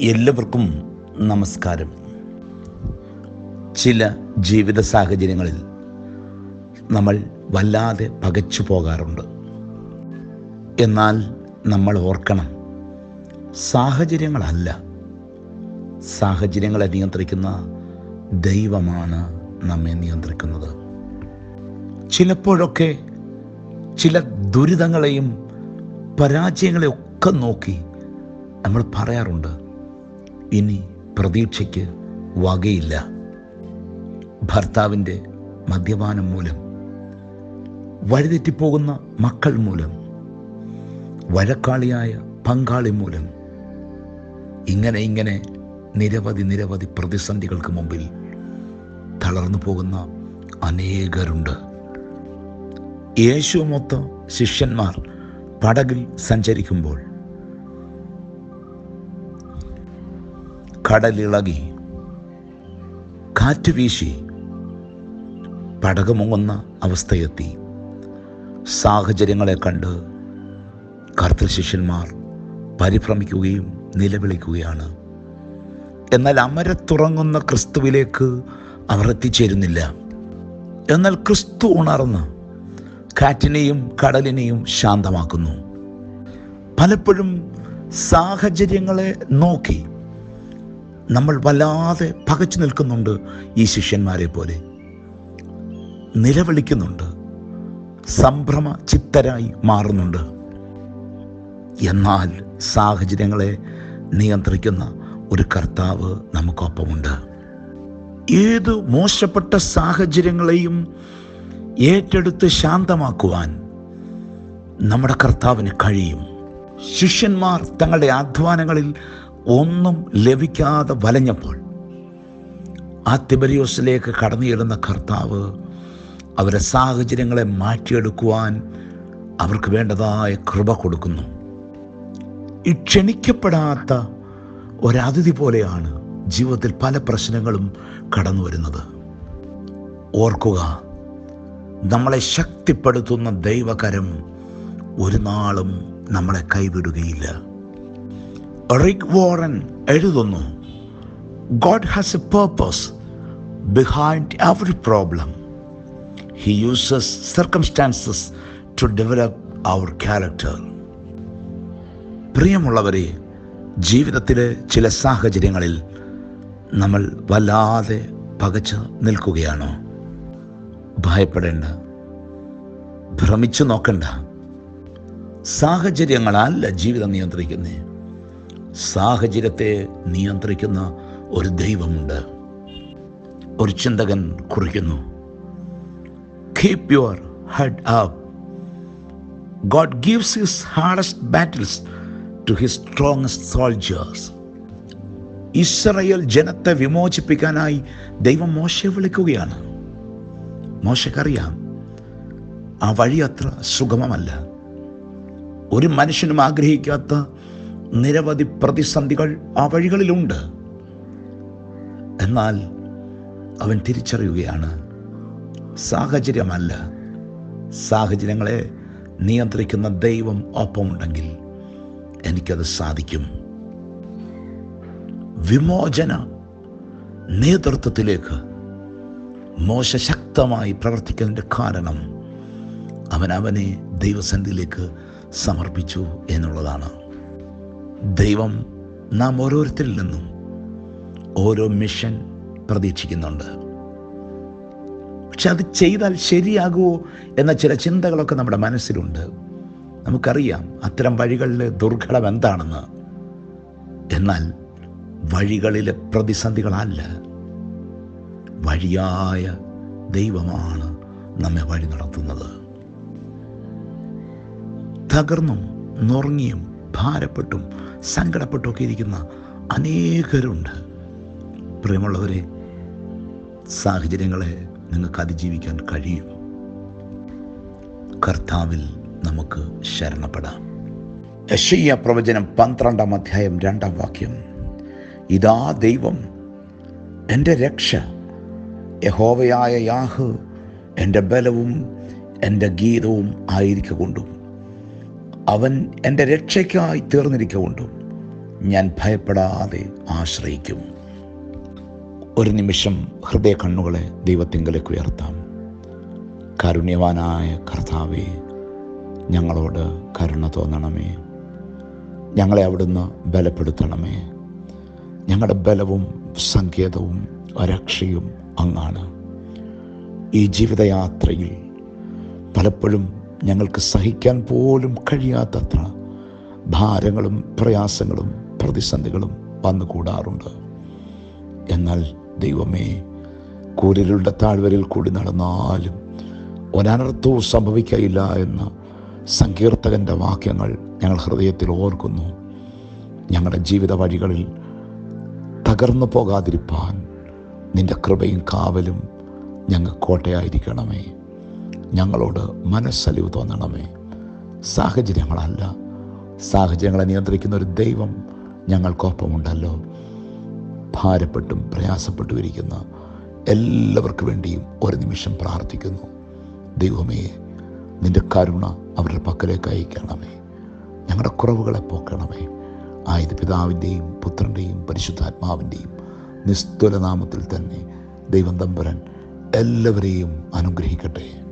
എല്ലാവർക്കും നമസ്കാരം. ചില ജീവിത സാഹചര്യങ്ങളിൽ നമ്മൾ വല്ലാതെ പകച്ചു പോകാറുണ്ട്. എന്നാൽ നമ്മൾ ഓർക്കണം സാഹചര്യങ്ങളല്ല. സാഹചര്യങ്ങളെ നിയന്ത്രിക്കുന്ന ദൈവമാണ് നമ്മെ നിയന്ത്രിക്കുന്നത്. ചിലപ്പോഴൊക്കെ ചില ദുരിതങ്ങളെയും പരാജയങ്ങളെ ഒക്കെ നോക്കി നമ്മൾ പറയാറുണ്ട് ഇനി പ്രതീക്ഷയ്ക്ക് വകയില്ല. ഭർത്താവിന്റെ മദ്യപാനം മൂലം വഴിതെറ്റിപ്പോകുന്ന മക്കൾ മൂലം വഴക്കാളിയായ പങ്കാളി മൂലം ഇങ്ങനെ ഇങ്ങനെ നിരവധി നിരവധി പ്രതിസന്ധികൾക്ക് മുമ്പിൽ തളർന്നു പോകുന്ന അനേകരുണ്ട്. യേശുമൊത്ത ശിഷ്യന്മാർ പടകിൽ സഞ്ചരിക്കുമ്പോൾ കടലിളകി. കാറ്റ് വീശി. പടകമുങ്ങുന്ന അവസ്ഥയെത്തി. സാഹചര്യങ്ങളെ കണ്ട് കർത്തൃ ശിഷ്യന്മാർ പരിഭ്രമിക്കുകയും നിലവിളിക്കുകയാണ്. എന്നാൽ അമരത്തുറങ്ങുന്ന ക്രിസ്തുവിലേക്ക് അവർ എത്തിച്ചേരുന്നില്ല. എന്നാൽ ക്രിസ്തു ഉണർന്ന് കാറ്റിനെയും കടലിനെയും ശാന്തമാക്കുന്നു. പലപ്പോഴും സാഹചര്യങ്ങളെ നോക്കി നമ്മൾ വല്ലാതെ പകച്ചു നിൽക്കുന്നുണ്ട് ഈ ശിഷ്യന്മാരെ പോലെ. നിലവിളിക്കുന്നുണ്ട്. സംഭ്രമ ചിത്തരായി മാറുന്നുണ്ട്. എന്നാൽ സാഹചര്യങ്ങളെ നിയന്ത്രിക്കുന്ന ഒരു കർത്താവ് നമുക്കൊപ്പമുണ്ട്. ഏത് മോശപ്പെട്ട സാഹചര്യങ്ങളെയും ഏറ്റെടുത്ത് ശാന്തമാക്കുവാൻ നമ്മുടെ കർത്താവിന് കഴിയും. ശിഷ്യന്മാർ തങ്ങളുടെ അധ്വാനങ്ങളിൽ ഒന്നും ലഭിക്കാതെ വലഞ്ഞപ്പോൾ ആ തിബരിയോസിലേക്ക് കടന്നിടുന്ന കർത്താവ് അവരെ സാഹചര്യങ്ങളെ മാറ്റിയെടുക്കുവാൻ അവർക്ക് വേണ്ടതായ കൃപ കൊടുക്കുന്നു. ഈ ക്ഷണിക്കപ്പെടാത്ത ഒരതിഥി പോലെയാണ് ജീവിതത്തിൽ പല പ്രശ്നങ്ങളും കടന്നു വരുന്നത്. ഓർക്കുക നമ്മളെ ശക്തിപ്പെടുത്തുന്ന ദൈവകരം ഒരു നാളും നമ്മളെ കൈവിടുകയില്ല. റിക് വോറൻ എഴുതുന്നു God has a purpose behind every problem he uses circumstances to develop our character പ്രിയമുള്ളവരെ ജീവിതത്തിലെ ചില സാഹചര്യങ്ങളിൽ നമ്മൾ വല്ലാതെ പകച്ച് നിൽക്കുകയാണോ? ഭയപ്പെടേണ്ട. ഭ്രമിച്ചു നോക്കണ്ട. സാഹചര്യങ്ങളല്ല ജീവിതം നിയന്ത്രിക്കുന്നേ. സാഹചര്യത്തെ നിയന്ത്രിക്കുന്ന ഒരു ദൈവമുണ്ട്. ഒരു ചിന്തകൻ കുറിക്കുന്നു. Keep your head up God gives his hardest battles to his strongest soldiers Israel ജനത്തെ വിമോചിപ്പിക്കാനായി ദൈവം മോശയെ വിളിക്കുകയാണ്. മോശക്കറിയാം. ആ വഴി അത്ര സുഗമമല്ല. ഒരു മനുഷ്യനും ആഗ്രഹിക്കാത്ത നിരവധി പ്രതിസന്ധികൾ ആ വഴികളിലുണ്ട്. എന്നാൽ അവൻ തിരിച്ചറിയുകയാണ് സാഹചര്യമല്ല. സാഹചര്യങ്ങളെ നിയന്ത്രിക്കുന്ന ദൈവം ഒപ്പമുണ്ടെങ്കിൽ എനിക്കത് സാധിക്കും. വിമോചന നേതൃത്വത്തിലേക്ക് മോശ ശക്തമായി പ്രവർത്തിക്കുന്നതിന്റെ കാരണം അവൻ അവനെ ദൈവസന്ധിയിലേക്ക് സമർപ്പിച്ചു എന്നുള്ളതാണ്. ദൈവം നാം ഓരോരുത്തരിൽ നിന്നും ഓരോ മിഷൻ പ്രതീക്ഷിക്കുന്നുണ്ട്. പക്ഷെ അത് ചെയ്താൽ ശരിയാകുമോ എന്ന ചില ചിന്തകളൊക്കെ നമ്മുടെ മനസ്സിലുണ്ട്. നമുക്കറിയാം അത്തരം വഴികളിലെ ദുർഘടം എന്താണെന്ന്. എന്നാൽ വഴികളിലെ പ്രതിസന്ധികളല്ല. വഴിയായ ദൈവമാണ് നമ്മെ വഴി നടത്തുന്നത്. തകർന്നും നുറങ്ങിയും ഭാരപ്പെട്ടും സങ്കടപ്പെട്ടുമൊക്കെ ഇരിക്കുന്ന അനേകരുണ്ട്. പ്രിയമുള്ളവരെ സാഹചര്യങ്ങളെ നിങ്ങൾക്ക് അതിജീവിക്കാൻ കഴിയും. കർത്താവിൽ നമുക്ക് ശരണപ്പെടാം. യശയ്യ പ്രവചനം പന്ത്രണ്ടാം അധ്യായം രണ്ടാം വാക്യം. ഇതാ ദൈവം എന്റെ രക്ഷ യഹോവയായ യാഹ് എന്റെ ബലവും എന്റെ ഗീതവും ആയിരിക്കൊണ്ടും അവൻ എന്റെ രക്ഷയ്ക്കായി തീർന്നിരിക്കൊണ്ടും ഞാൻ ഭയപ്പെടാതെ ആശ്രയിക്കും. ഒരു നിമിഷം ഹൃദയ കണ്ണുകളെ ദൈവത്തിങ്കലേക്ക് ഉയർത്താം. കാരുണ്യവാനായ കർത്താവെ ഞങ്ങളോട് കരുണ തോന്നണമേ. ഞങ്ങളെ അവിടുന്ന് ബലപ്പെടുത്തണമേ. ഞങ്ങളുടെ ബലവും സങ്കേതവും രക്ഷയും അങ്ങാണ്. ഈ ജീവിതയാത്രയിൽ പലപ്പോഴും ഞങ്ങൾക്ക് സഹിക്കാൻ പോലും കഴിയാത്തത്ര ഭാരങ്ങളും പ്രയാസങ്ങളും പ്രതിസന്ധികളും വന്നുകൂടാറുണ്ട്. എന്നാൽ ദൈവമേ കൂരിരുടെ താഴ്വരയിൽ കൂടി നടന്നാലും ഒരനർത്ഥവും സംഭവിക്കയില്ല എന്ന സങ്കീർത്തകന്റെ വാക്യങ്ങൾ ഞങ്ങൾ ഹൃദയത്തിൽ ഓർക്കുന്നു. ഞങ്ങളുടെ ജീവിത വഴികളിൽ തകർന്നു പോകാതിരിപ്പാൻ നിന്റെ കൃപയും കാവലും ഞങ്ങൾ കോട്ടയായിരിക്കണമേ. ഞങ്ങളോട് മനസ്സലിവ് തോന്നണമേ. സാഹചര്യങ്ങളല്ല. സാഹചര്യങ്ങളെ നിയന്ത്രിക്കുന്ന ഒരു ദൈവം ഞങ്ങൾക്കൊപ്പമുണ്ടല്ലോ. ഭാരപ്പെട്ടും പ്രയാസപ്പെട്ടും ഇരിക്കുന്ന എല്ലാവർക്കു വേണ്ടിയും ഒരു നിമിഷം പ്രാർത്ഥിക്കുന്നു. ദൈവമേ നിന്റെ കരുണ അവരുടെ പക്കലേക്ക് അയക്കണമേ. ഞങ്ങളുടെ കുറവുകളെ പോക്കണമേ. ആയത് പിതാവിന്റെയും പുത്രന്റെയും പരിശുദ്ധാത്മാവിന്റെയും നിസ്തുല നാമത്തിൽ തന്നെ ദൈവം തമ്പുരൻ എല്ലാവരെയും അനുഗ്രഹിക്കട്ടെ.